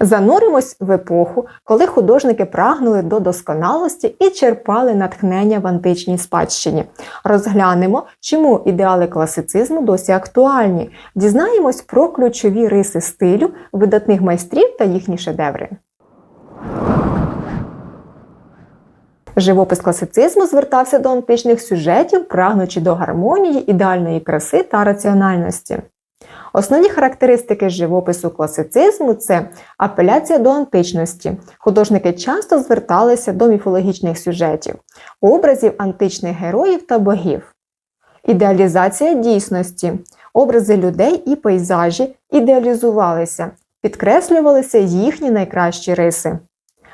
Зануримось в епоху, коли художники прагнули до досконалості і черпали натхнення в античній спадщині. Розглянемо, чому ідеали класицизму досі актуальні. Дізнаємось про ключові риси стилю видатних майстрів та їхні шедеври. Живопис класицизму звертався до античних сюжетів, прагнучи до гармонії, ідеальної краси та раціональності. Основні характеристики живопису класицизму це апеляція до античності. Художники часто зверталися до міфологічних сюжетів, образів античних героїв та богів, ідеалізація дійсності. Образи людей і пейзажі ідеалізувалися, підкреслювалися їхні найкращі риси.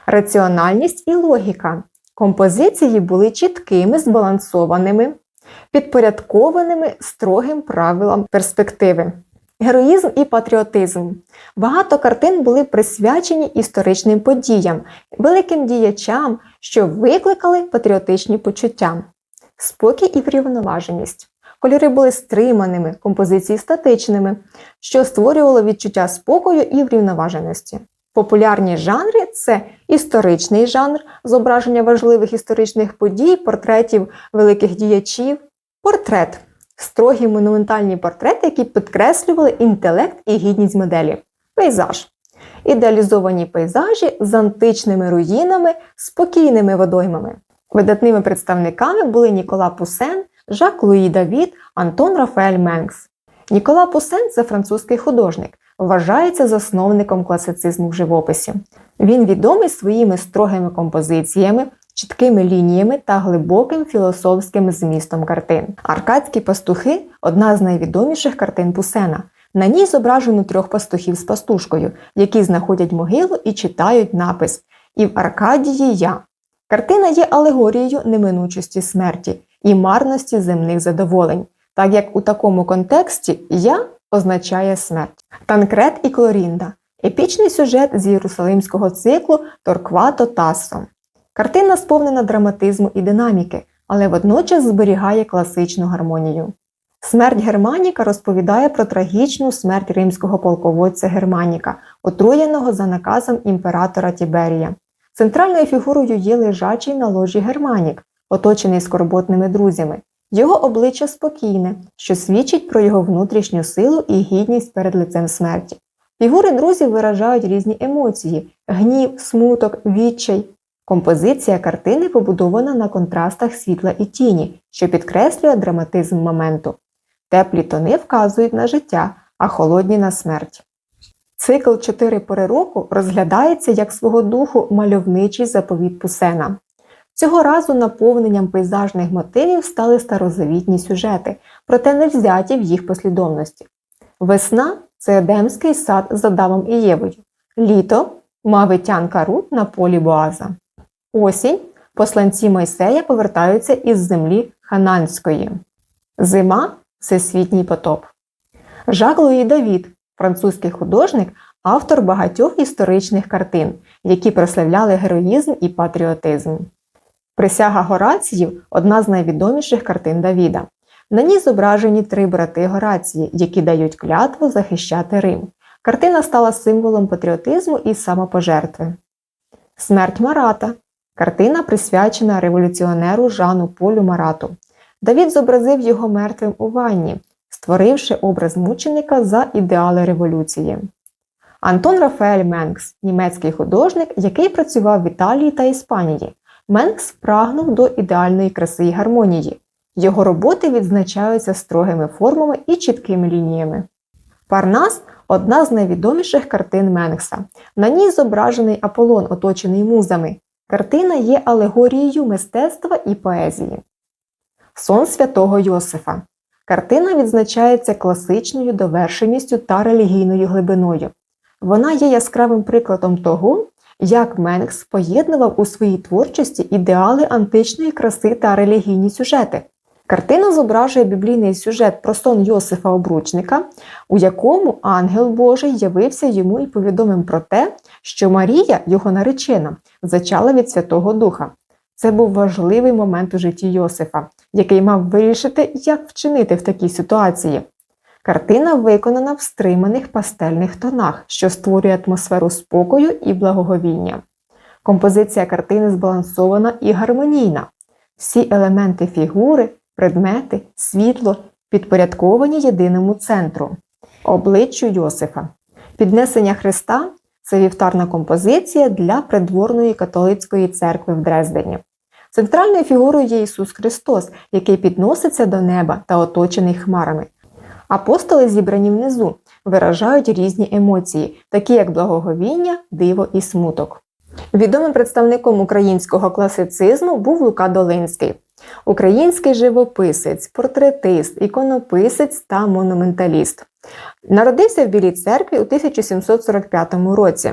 Раціональність і логіка. Композиції були чіткими, збалансованими, підпорядкованими строгим правилам перспективи. Героїзм і патріотизм. Багато картин були присвячені історичним подіям, великим діячам, що викликали патріотичні почуття, спокій і врівноваженість. Кольори були стриманими, композиції статичними, що створювало відчуття спокою і врівноваженості. Популярні жанри це історичний жанр, зображення важливих історичних подій, портретів великих діячів, портрет строгі монументальні портрети, які підкреслювали інтелект і гідність моделі, пейзаж. Ідеалізовані пейзажі з античними руїнами, спокійними водоймами. Видатними представниками були Нікола Пусен, Жак Луї Давід, Антон Рафаель Менкс. Нікола Пусен це французький художник, вважається засновником класицизму в живописі. Він відомий своїми строгими композиціями, чіткими лініями та глибоким філософським змістом картин. Аркадські пастухи одна з найвідоміших картин Пусена. На ній зображено трьох пастухів з пастушкою, які знаходять могилу і читають напис І в Аркадії я. Картина є алегорією неминучості смерті і марності земних задоволень, так як у такому контексті я означає смерть. Танкрет і Клорінда епічний сюжет з єрусалимського циклу Торквато Тассо. Картина сповнена драматизму і динаміки, але водночас зберігає класичну гармонію. Смерть Германіка розповідає про трагічну смерть римського полководця Германіка, отруєного за наказом імператора Тіберія. Центральною фігурою є лежачий на ложі Германік, оточений скорботними друзями. Його обличчя спокійне, що свідчить про його внутрішню силу і гідність перед лицем смерті. Фігури друзів виражають різні емоції: гнів, смуток, відчай. Композиція картини побудована на контрастах світла і тіні, що підкреслює драматизм моменту. Теплі тони вказують на життя, а холодні на смерть. Цикл чотири пори року розглядається як свого духу мальовничий заповіт Пусена. Цього разу наповненням пейзажних мотивів стали старозавітні сюжети, проте не взяті в їх послідовності. Весна це Едемський сад з Адамом і Євою. Літо мавитянка Рут на полі Боаза. Осінь посланці Мойсея повертаються із землі Хананської. Зима всесвітній потоп. Жак Луї Давід, французький художник, автор багатьох історичних картин, які прославляли героїзм і патріотизм. Присяга Гораціїв одна з найвідоміших картин Давіда. На ній зображені три брати Горації, які дають клятву захищати Рим. Картина стала символом патріотизму і самопожертви. Смерть Марата. Картина присвячена революціонеру Жану Полю Марату. Давід зобразив його мертвим у ванні, створивши образ мученика за ідеали революції. Антон Рафаель Менкс німецький художник, який працював в Італії та Іспанії. Менкс прагнув до ідеальної краси і гармонії. Його роботи відзначаються строгими формами і чіткими лініями. Парнас одна з найвідоміших картин Менкса. На ній зображений Аполлон, оточений музами. Картина є алегорією мистецтва і поезії. Сон святого Йосифа. Картина відзначається класичною довершеністю та релігійною глибиною. Вона є яскравим прикладом того, як Менкс поєднував у своїй творчості ідеали античної краси та релігійні сюжети. Картина зображує біблійний сюжет про сон Йосифа Обручника, у якому ангел Божий явився йому і повідомив про те, що Марія, його наречена, зачала від Святого Духа. Це був важливий момент у житті Йосифа, який мав вирішити, як вчинити в такій ситуації. Картина виконана в стриманих пастельних тонах, що створює атмосферу спокою і благоговіння. Композиція картини збалансована і гармонійна. Всі елементи фігури, предмети, світло підпорядковані єдиному центру обличчю Йосифа. Піднесення Христа це вівтарна композиція для придворної католицької церкви в Дрездені. Центральною фігурою є Ісус Христос, який підноситься до неба та оточений хмарами. Апостоли, зібрані внизу, виражають різні емоції, такі як благоговіння, диво і смуток. Відомим представником українського класицизму був Лука Долинський, український живописець, портретист, іконописець та монументаліст. Народився в Білій церкві у 1745 році.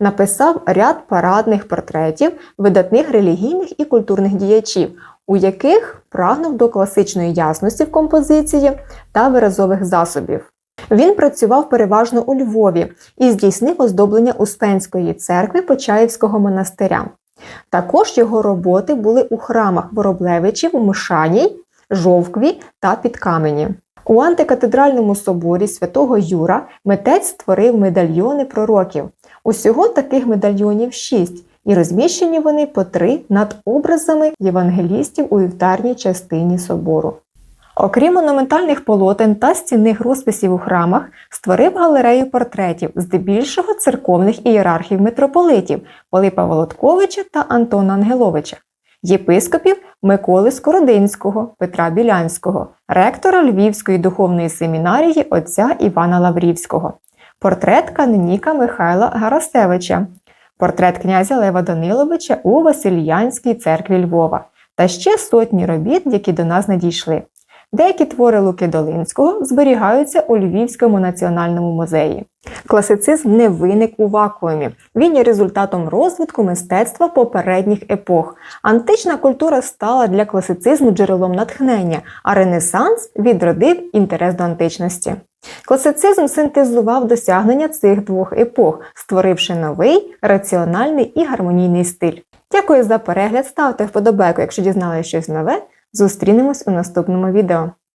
Написав ряд парадних портретів видатних релігійних і культурних діячів, у яких прагнув до класичної ясності в композиції та виразових засобів. Він працював переважно у Львові і здійснив оздоблення Успенської церкви Почаївського монастиря. Також його роботи були у храмах Вороблевичів у Мишаній, Жовкві та Підкамені. У антикатедральному соборі святого Юра митець створив медальйони пророків. Усього таких медальйонів шість, і розміщені вони по три над образами євангелістів у вівтарній частині собору. Окрім монументальних полотен та стінних розписів у храмах, створив галерею портретів, здебільшого церковних ієрархів митрополитів Пилипа Володковича та Антона Ангеловича, єпископів Миколи Скородинського, Петра Білянського, ректора Львівської духовної семінарії отця Івана Лаврівського, портрет каноніка Михайла Гарасевича, портрет князя Лева Даниловича у Васильянській церкві Львова та ще сотні робіт, які до нас надійшли. Деякі твори Луки Долинського зберігаються у Львівському національному музеї. Класицизм не виник у вакуумі. Він є результатом розвитку мистецтва попередніх епох. Антична культура стала для класицизму джерелом натхнення, а Ренесанс відродив інтерес до античності. Класицизм синтезував досягнення цих двох епох, створивши новий, раціональний і гармонійний стиль. Дякую за перегляд. Ставте вподобайку, якщо дізналися щось нове. Зустрінемось у наступному відео.